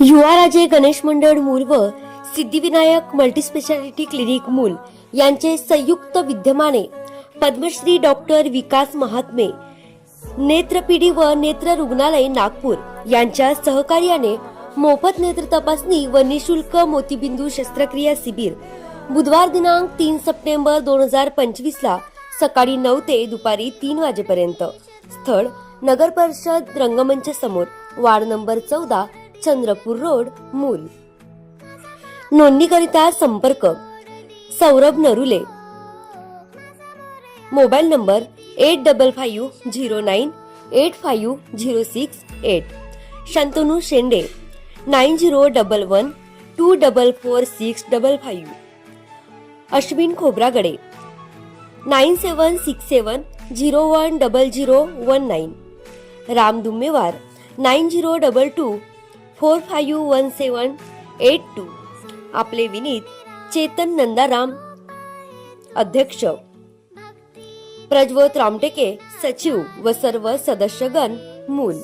युवा राजे गणेश मंडळ मूल व सिद्धिविनायक मल्टीस्पेशालिटी क्लिनिक मूल यांचे संयुक्त विद्यमाने पद्मश्री डॉक्टर विकास महात्मे नेत्रपिढी व नेत्र रुग्णालय नागपूर यांच्या सहकार्याने मोफत नेत्र तपासणी व निशुल्क मोतीबिंदू शस्त्रक्रिया शिबिर बुधवार दिनांक तीन सप्टेंबर दोन हजार पंचवीस ला सकाळी नऊ ते दुपारी तीन वाजेपर्यंत. स्थळ नगर परिषद रंगमंच समोर. वार्ड नंबर चौदा चंद्रपूर रोड मूल. नोंदणीकरिता संपर्क Saurabh Narule. Mobile number eight double five zero nine eight five zero six eight. Shantanu Shende nine zero double one two double four six double five. Ashwin Khobragade nine seven six seven zero one double zero one nine. Ram Dummewar nine zero double two four five one seven eight two. आपले विनीत चेतन नंदाराम अध्यक्ष. प्रज्वत रामटेके सचिव व सर्व सदस्यगण मूल.